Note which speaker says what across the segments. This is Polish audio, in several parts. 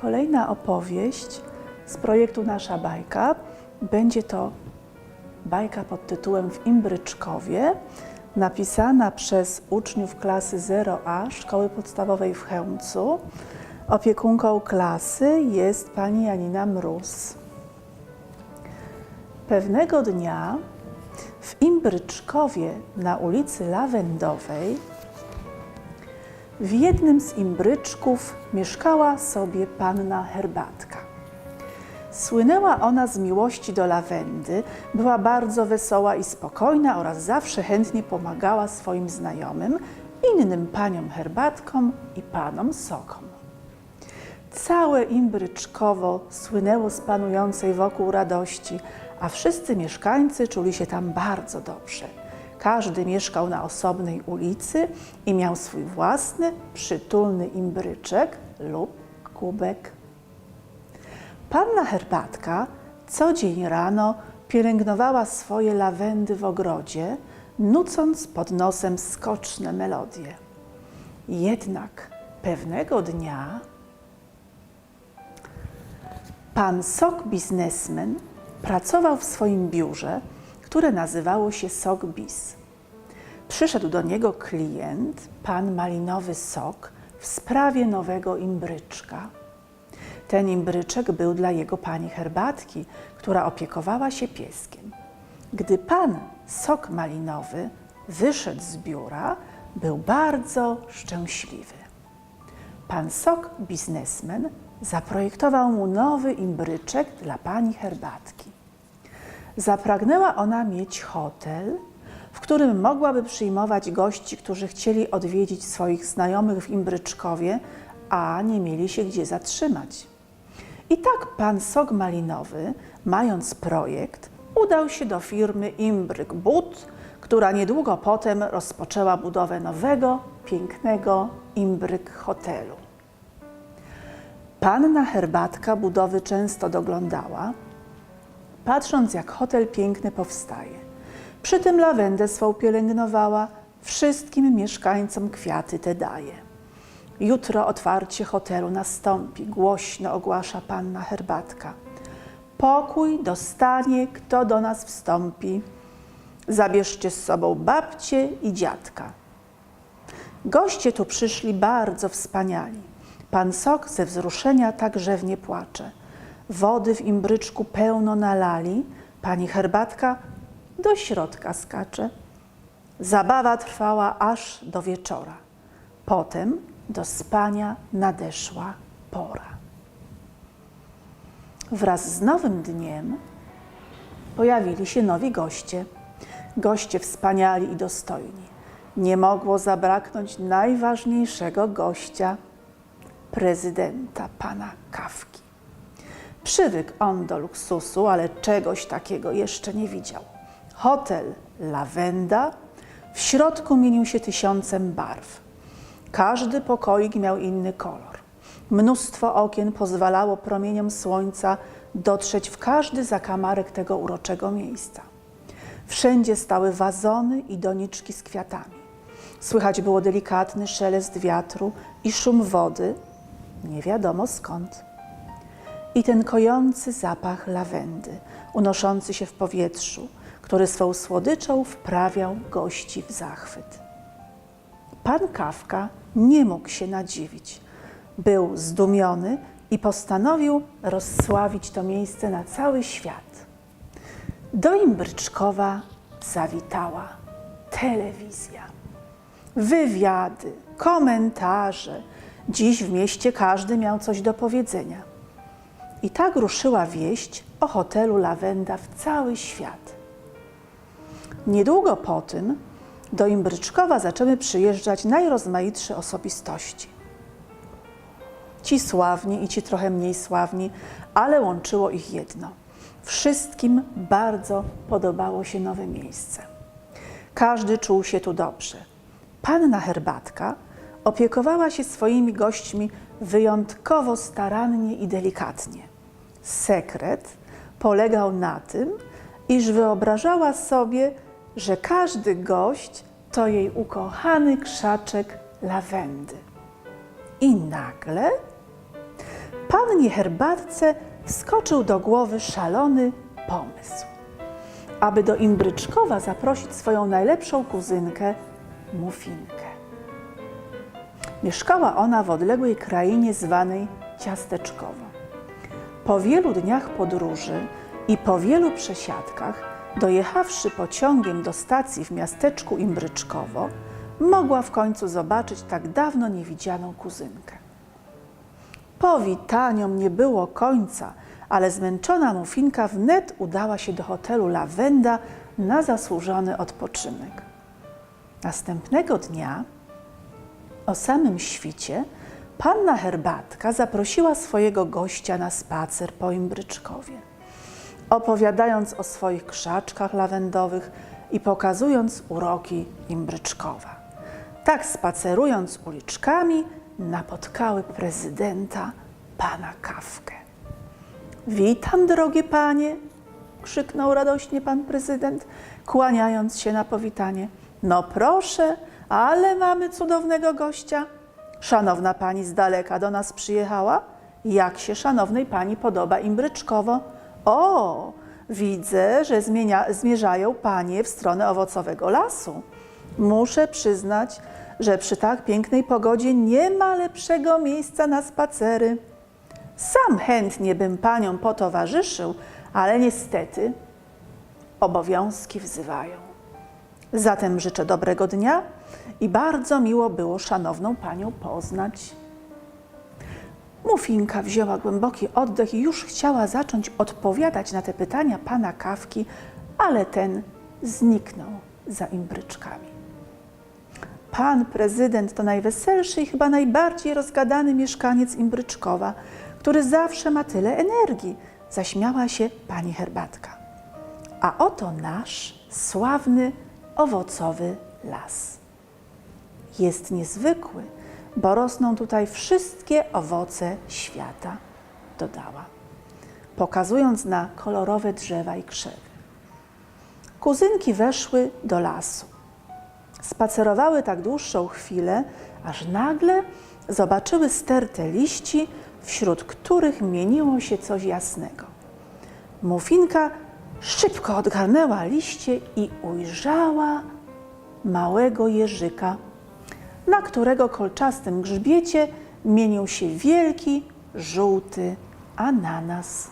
Speaker 1: Kolejna opowieść z projektu Nasza Bajka. Będzie to bajka pod tytułem W Imbryczkowie, napisana przez uczniów klasy 0A Szkoły Podstawowej w Chełmcu. Opiekunką klasy jest pani Janina Mróz. Pewnego dnia w Imbryczkowie na ulicy Lawendowej w jednym z imbryczków mieszkała sobie panna Herbatka. Słynęła ona z miłości do lawendy, była bardzo wesoła i spokojna oraz zawsze chętnie pomagała swoim znajomym, innym paniom herbatkom i panom sokom. Całe imbryczkowo słynęło z panującej wokół radości, a wszyscy mieszkańcy czuli się tam bardzo dobrze. Każdy mieszkał na osobnej ulicy i miał swój własny, przytulny imbryczek lub kubek. Panna Herbatka co dzień rano pielęgnowała swoje lawendy w ogrodzie, nucąc pod nosem skoczne melodie. Jednak pewnego dnia pan Sok biznesmen pracował w swoim biurze, które nazywało się Sok Biz. Przyszedł do niego klient, pan Malinowy Sok, w sprawie nowego imbryczka. Ten imbryczek był dla jego pani herbatki, która opiekowała się pieskiem. Gdy pan Sok Malinowy wyszedł z biura, był bardzo szczęśliwy. Pan Sok, biznesmen, zaprojektował mu nowy imbryczek dla pani herbatki. Zapragnęła ona mieć hotel, w którym mogłaby przyjmować gości, którzy chcieli odwiedzić swoich znajomych w Imbryczkowie, a nie mieli się gdzie zatrzymać. I tak pan Sok Malinowy, mając projekt, udał się do firmy Imbryk But, która niedługo potem rozpoczęła budowę nowego, pięknego Imbryk Hotelu. Panna Herbatka budowy często doglądała, patrząc jak hotel piękny powstaje. Przy tym lawendę swą pielęgnowała, wszystkim mieszkańcom kwiaty te daje. Jutro otwarcie hotelu nastąpi, głośno ogłasza panna Herbatka. Pokój dostanie, kto do nas wstąpi. Zabierzcie z sobą babcię i dziadka. Goście tu przyszli bardzo wspaniali. Pan Sok ze wzruszenia tak rzewnie płacze. Wody w imbryczku pełno nalali, pani herbatka do środka skacze. Zabawa trwała aż do wieczora. Potem do spania nadeszła pora. Wraz z nowym dniem pojawili się nowi goście. Goście wspaniali i dostojni. Nie mogło zabraknąć najważniejszego gościa prezydenta pana Kawki. Przywykł on do luksusu, ale czegoś takiego jeszcze nie widział. Hotel Lawenda w środku mienił się tysiącem barw. Każdy pokoik miał inny kolor. Mnóstwo okien pozwalało promieniom słońca dotrzeć w każdy zakamarek tego uroczego miejsca. Wszędzie stały wazony i doniczki z kwiatami. Słychać było delikatny szelest wiatru i szum wody, nie wiadomo skąd. I ten kojący zapach lawendy, unoszący się w powietrzu, który swą słodyczą wprawiał gości w zachwyt. Pan Kawka nie mógł się nadziwić. Był zdumiony i postanowił rozsławić to miejsce na cały świat. Do Imbryczkowa zawitała telewizja. Wywiady, komentarze. Dziś w mieście każdy miał coś do powiedzenia. I tak ruszyła wieść o hotelu Lawenda w cały świat. Niedługo po tym do Imbryczkowa zaczęły przyjeżdżać najrozmaitsze osobistości. Ci sławni i ci trochę mniej sławni, ale łączyło ich jedno. Wszystkim bardzo podobało się nowe miejsce. Każdy czuł się tu dobrze. Panna Herbatka opiekowała się swoimi gośćmi wyjątkowo starannie i delikatnie. Sekret polegał na tym, iż wyobrażała sobie, że każdy gość to jej ukochany krzaczek lawendy. I nagle pannie herbatce wskoczył do głowy szalony pomysł. Aby do Imbryczkowa zaprosić swoją najlepszą kuzynkę, Mufinkę. Mieszkała ona w odległej krainie zwanej Ciasteczkowo. Po wielu dniach podróży i po wielu przesiadkach, dojechawszy pociągiem do stacji w miasteczku Imbryczkowo, mogła w końcu zobaczyć tak dawno niewidzianą kuzynkę. Powitaniom nie było końca, ale zmęczona Mufinka wnet udała się do hotelu Lawenda na zasłużony odpoczynek. Następnego dnia, o samym świcie, panna Herbatka zaprosiła swojego gościa na spacer po Imbryczkowie. Opowiadając o swoich krzaczkach lawendowych i pokazując uroki Imbryczkowa. Tak spacerując uliczkami, napotkały prezydenta, pana Kawkę. Witam, drogie panie, krzyknął radośnie pan prezydent, kłaniając się na powitanie. No proszę, ale mamy cudownego gościa. Szanowna pani z daleka do nas przyjechała? Jak się szanownej pani podoba Imbryczkowo? O, widzę, że zmienia, zmierzają panie w stronę owocowego lasu. Muszę przyznać, że przy tak pięknej pogodzie nie ma lepszego miejsca na spacery. Sam chętnie bym paniom potowarzyszył, ale niestety obowiązki wzywają. Zatem życzę dobrego dnia i bardzo miło było szanowną panią poznać. Mufinka wzięła głęboki oddech i już chciała zacząć odpowiadać na te pytania pana Kawki, ale ten zniknął za imbryczkami. Pan prezydent to najweselszy i chyba najbardziej rozgadany mieszkaniec Imbryczkowa, który zawsze ma tyle energii, zaśmiała się pani herbatka. A oto nasz sławny owocowy las. Jest niezwykły, bo rosną tutaj wszystkie owoce świata, dodała, pokazując na kolorowe drzewa i krzewy. Kuzynki weszły do lasu. Spacerowały tak dłuższą chwilę, aż nagle zobaczyły stertę liści, wśród których mieniło się coś jasnego. Mufinka szybko odgarnęła liście i ujrzała małego jeżyka, na którego kolczastym grzbiecie mienił się wielki, żółty ananas.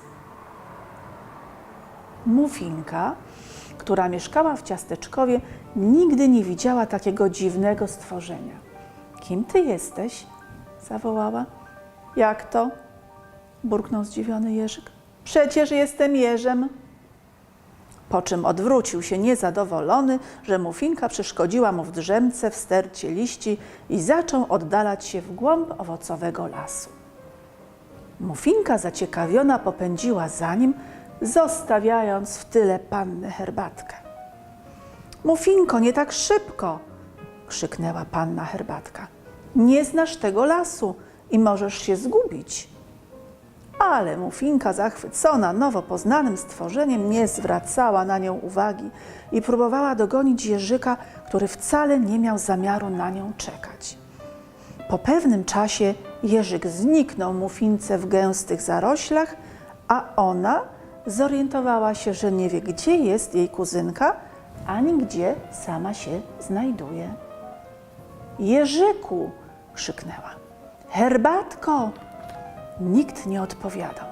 Speaker 1: Mufinka, która mieszkała w ciasteczkowie, nigdy nie widziała takiego dziwnego stworzenia. Kim ty jesteś? zawołała. Jak to? burknął zdziwiony Jerzyk. Przecież jestem jeżem. Po czym odwrócił się niezadowolony, że Mufinka przeszkodziła mu w drzemce w stercie liści i zaczął oddalać się w głąb owocowego lasu. Mufinka zaciekawiona popędziła za nim, zostawiając w tyle pannę herbatkę. Mufinko, nie tak szybko! krzyknęła panna herbatka. Nie znasz tego lasu i możesz się zgubić. Ale Mufinka, zachwycona nowo poznanym stworzeniem, nie zwracała na nią uwagi i próbowała dogonić Jerzyka, który wcale nie miał zamiaru na nią czekać. Po pewnym czasie Jerzyk zniknął Mufince w gęstych zaroślach, a ona zorientowała się, że nie wie, gdzie jest jej kuzynka, ani gdzie sama się znajduje. Jerzyku! krzyknęła. Herbatko! Nikt nie odpowiadał.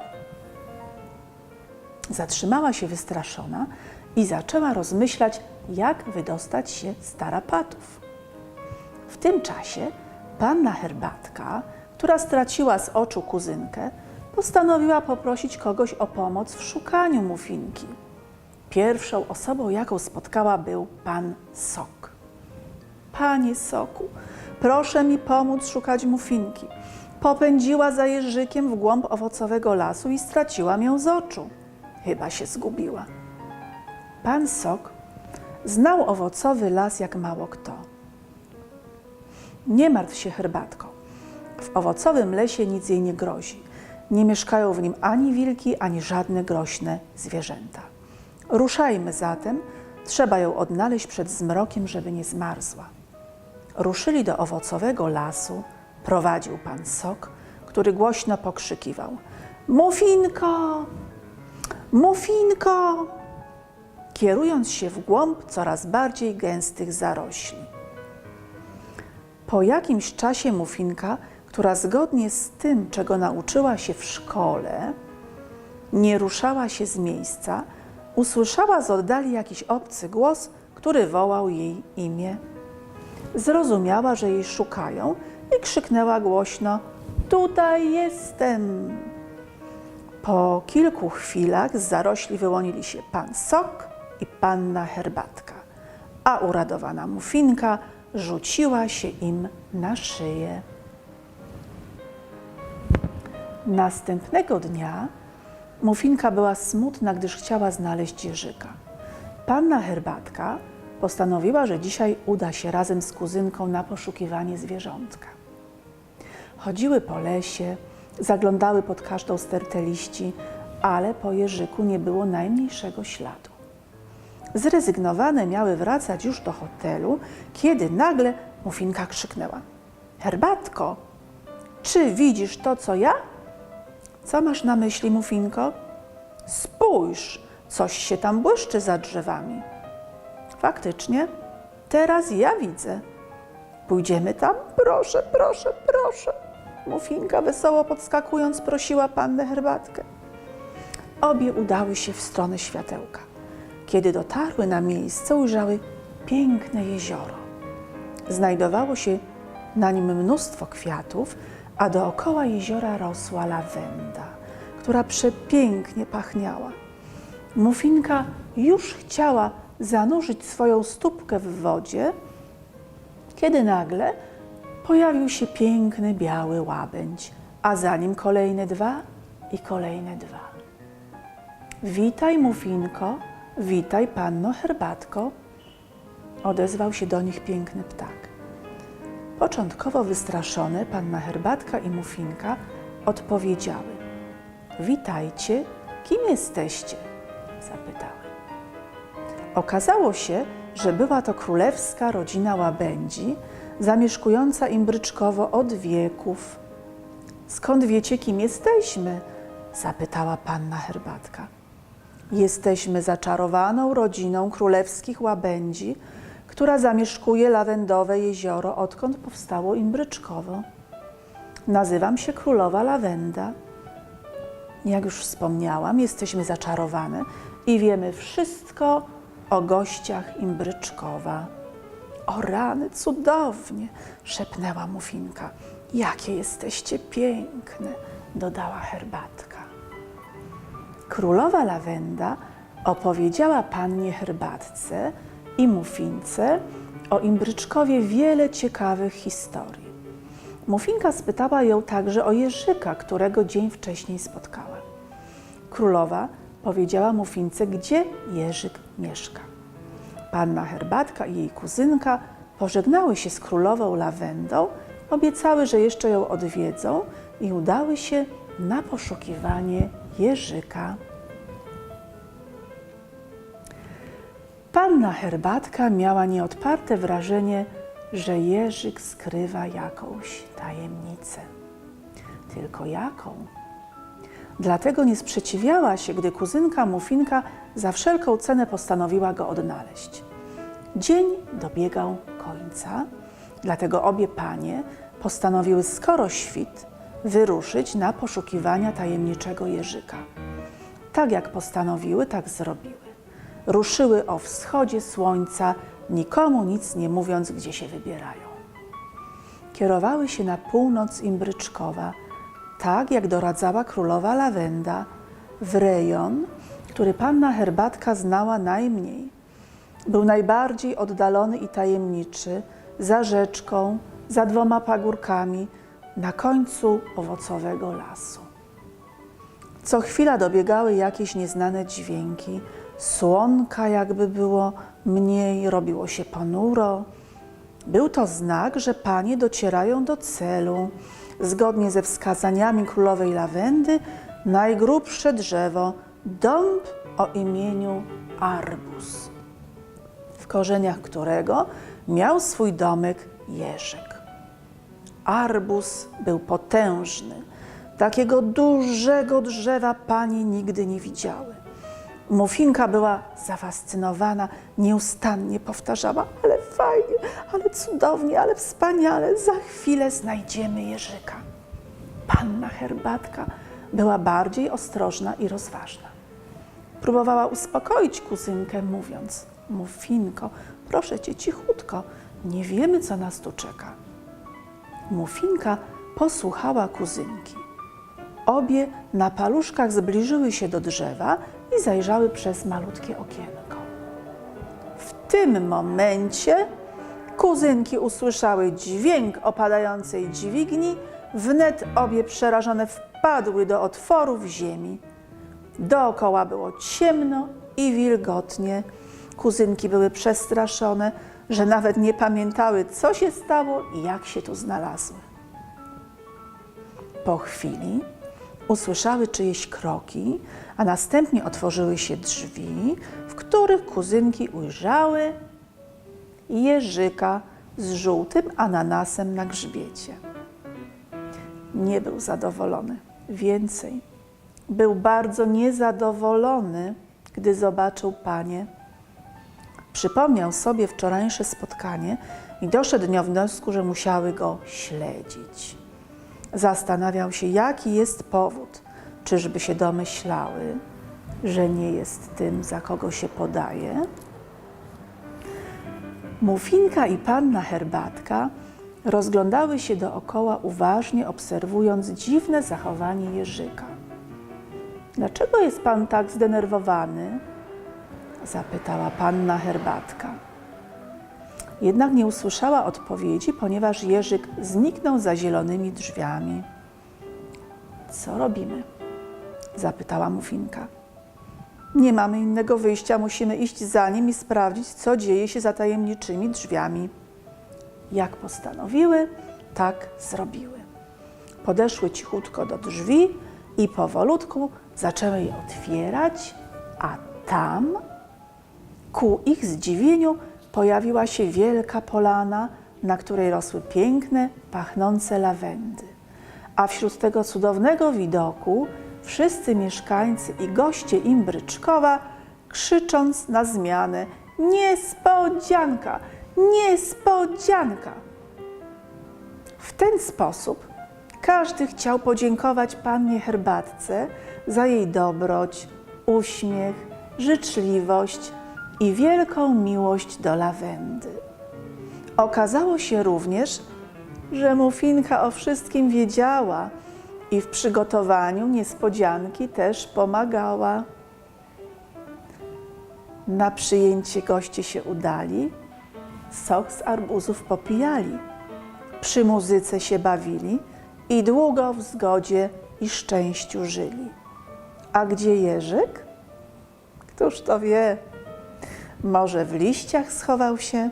Speaker 1: Zatrzymała się wystraszona i zaczęła rozmyślać, jak wydostać się z tarapatów. W tym czasie panna herbatka, która straciła z oczu kuzynkę, postanowiła poprosić kogoś o pomoc w szukaniu mufinki. Pierwszą osobą, jaką spotkała, był pan Sok. Panie Soku, proszę mi pomóc szukać mufinki. Popędziła za jeżykiem w głąb owocowego lasu i straciłam ją z oczu. Chyba się zgubiła. Pan Sok znał owocowy las jak mało kto. Nie martw się herbatko. W owocowym lesie nic jej nie grozi. Nie mieszkają w nim ani wilki, ani żadne groźne zwierzęta. Ruszajmy zatem, trzeba ją odnaleźć przed zmrokiem, żeby nie zmarzła. Ruszyli do owocowego lasu, prowadził pan Sok, który głośno pokrzykiwał: Mufinko! Mufinko! Kierując się w głąb coraz bardziej gęstych zarośli. Po jakimś czasie Mufinka, która zgodnie z tym, czego nauczyła się w szkole, nie ruszała się z miejsca, usłyszała z oddali jakiś obcy głos, który wołał jej imię. Zrozumiała, że jej szukają i krzyknęła głośno: Tutaj jestem! Po kilku chwilach z zarośli wyłonili się pan Sok i panna Herbatka, a uradowana Mufinka rzuciła się im na szyję. Następnego dnia Mufinka była smutna, gdyż chciała znaleźć Jerzyka. Panna Herbatka postanowiła, że dzisiaj uda się razem z kuzynką na poszukiwanie zwierzątka. Chodziły po lesie, zaglądały pod każdą stertę liści, ale po Jerzyku nie było najmniejszego śladu. Zrezygnowane miały wracać już do hotelu, kiedy nagle Mufinka krzyknęła: Herbatko, czy widzisz to, co ja? Co masz na myśli, Mufinko? Spójrz, coś się tam błyszczy za drzewami. Faktycznie, teraz ja widzę. Pójdziemy tam? Proszę, proszę, proszę. Mufinka wesoło podskakując prosiła pannę herbatkę. Obie udały się w stronę światełka. Kiedy dotarły na miejsce, ujrzały piękne jezioro. Znajdowało się na nim mnóstwo kwiatów, a dookoła jeziora rosła lawenda, która przepięknie pachniała. Mufinka już chciała zanurzyć swoją stópkę w wodzie, kiedy nagle pojawił się piękny biały łabędź, a za nim kolejne dwa i kolejne dwa. Witaj, Mufinko, witaj, panno herbatko, odezwał się do nich piękny ptak. Początkowo wystraszone, panna herbatka i Mufinka odpowiedziały: Witajcie, kim jesteście? zapytały. Okazało się, że była to królewska rodzina łabędzi, zamieszkująca imbryczkowo od wieków. Skąd wiecie, kim jesteśmy? zapytała panna herbatka. Jesteśmy zaczarowaną rodziną królewskich łabędzi, która zamieszkuje lawendowe jezioro, odkąd powstało imbryczkowo. Nazywam się królowa lawenda. Jak już wspomniałam, jesteśmy zaczarowane i wiemy wszystko o gościach imbryczkowa. O rany, cudownie, szepnęła Mufinka. Jakie jesteście piękne, dodała herbatka. Królowa Lawenda opowiedziała pannie herbatce i Mufince o imbryczkowie wiele ciekawych historii. Mufinka spytała ją także o Jerzyka, którego dzień wcześniej spotkała. Królowa powiedziała Mufince, gdzie Jerzyk mieszka. Panna Herbatka i jej kuzynka pożegnały się z królową Lawendą, obiecały, że jeszcze ją odwiedzą i udały się na poszukiwanie Jerzyka. Panna Herbatka miała nieodparte wrażenie, że Jerzyk skrywa jakąś tajemnicę. Tylko jaką? Dlatego nie sprzeciwiała się, gdy kuzynka Mufinka za wszelką cenę postanowiła go odnaleźć. Dzień dobiegał końca, dlatego obie panie postanowiły skoro świt wyruszyć na poszukiwania tajemniczego Jerzyka. Tak jak postanowiły, tak zrobiły. Ruszyły o wschodzie słońca, nikomu nic nie mówiąc, gdzie się wybierają. Kierowały się na północ Imbryczkowa, tak jak doradzała królowa Lawenda, w rejon, który panna Herbatka znała najmniej. Był najbardziej oddalony i tajemniczy, za rzeczką, za dwoma pagórkami, na końcu owocowego lasu. Co chwila dobiegały jakieś nieznane dźwięki, słonka jakby było mniej, robiło się ponuro. Był to znak, że panie docierają do celu. Zgodnie ze wskazaniami królowej lawendy, najgrubsze drzewo, dąb o imieniu Arbus, w korzeniach którego miał swój domek Jerzyk. Arbus był potężny, Takiego dużego drzewa panie nigdy nie widziały. Mufinka była zafascynowana, nieustannie powtarzała: Ale fajnie, ale cudownie, ale wspaniale, za chwilę znajdziemy Jerzyka. Panna herbatka była bardziej ostrożna i rozważna. Próbowała uspokoić kuzynkę, mówiąc: Mufinko, proszę cię cichutko, nie wiemy, co nas tu czeka. Mufinka posłuchała kuzynki. Obie na paluszkach zbliżyły się do drzewa i zajrzały przez malutkie okienko. W tym momencie kuzynki usłyszały dźwięk opadającej dźwigni, wnet obie przerażone wpadły do otworu w ziemi. Dookoła było ciemno i wilgotnie. Kuzynki były przestraszone, że nawet nie pamiętały, co się stało i jak się tu znalazły. Po chwili usłyszały czyjeś kroki, a następnie otworzyły się drzwi, w których kuzynki ujrzały Jerzyka z żółtym ananasem na grzbiecie. Nie był zadowolony. Więcej, był bardzo niezadowolony, gdy zobaczył panie. Przypomniał sobie wczorajsze spotkanie i doszedł do wniosku, że musiały go śledzić. Zastanawiał się, jaki jest powód. Czyżby się domyślały, że nie jest tym, za kogo się podaje? Mufinka i panna herbatka rozglądały się dookoła, uważnie obserwując dziwne zachowanie Jerzyka. Dlaczego jest pan tak zdenerwowany? zapytała panna herbatka. Jednak nie usłyszała odpowiedzi, ponieważ Jerzyk zniknął za zielonymi drzwiami. Co robimy? zapytała Mufinka. Nie mamy innego wyjścia, musimy iść za nim i sprawdzić, co dzieje się za tajemniczymi drzwiami. Jak postanowiły, tak zrobiły. Podeszły cichutko do drzwi i powolutku zaczęły je otwierać, a tam, ku ich zdziwieniu, pojawiła się wielka polana, na której rosły piękne, pachnące lawendy. A wśród tego cudownego widoku wszyscy mieszkańcy i goście Imbryczkowa, krzycząc na zmianę: Niespodzianka! Niespodzianka! W ten sposób każdy chciał podziękować pannie herbatce za jej dobroć, uśmiech, życzliwość i wielką miłość do lawendy. Okazało się również, że Mufinka o wszystkim wiedziała i w przygotowaniu niespodzianki też pomagała. Na przyjęcie goście się udali, sok z arbuzów popijali, przy muzyce się bawili i długo w zgodzie i szczęściu żyli. A gdzie Jerzyk? Któż to wie? Może w liściach schował się?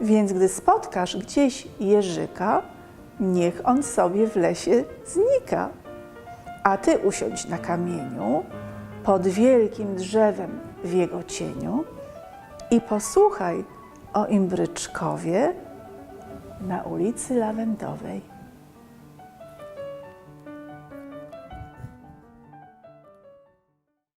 Speaker 1: Więc gdy spotkasz gdzieś Jerzyka, niech on sobie w lesie znika. A ty usiądź na kamieniu pod wielkim drzewem w jego cieniu i posłuchaj o Imbryczkowie na ulicy Lawendowej.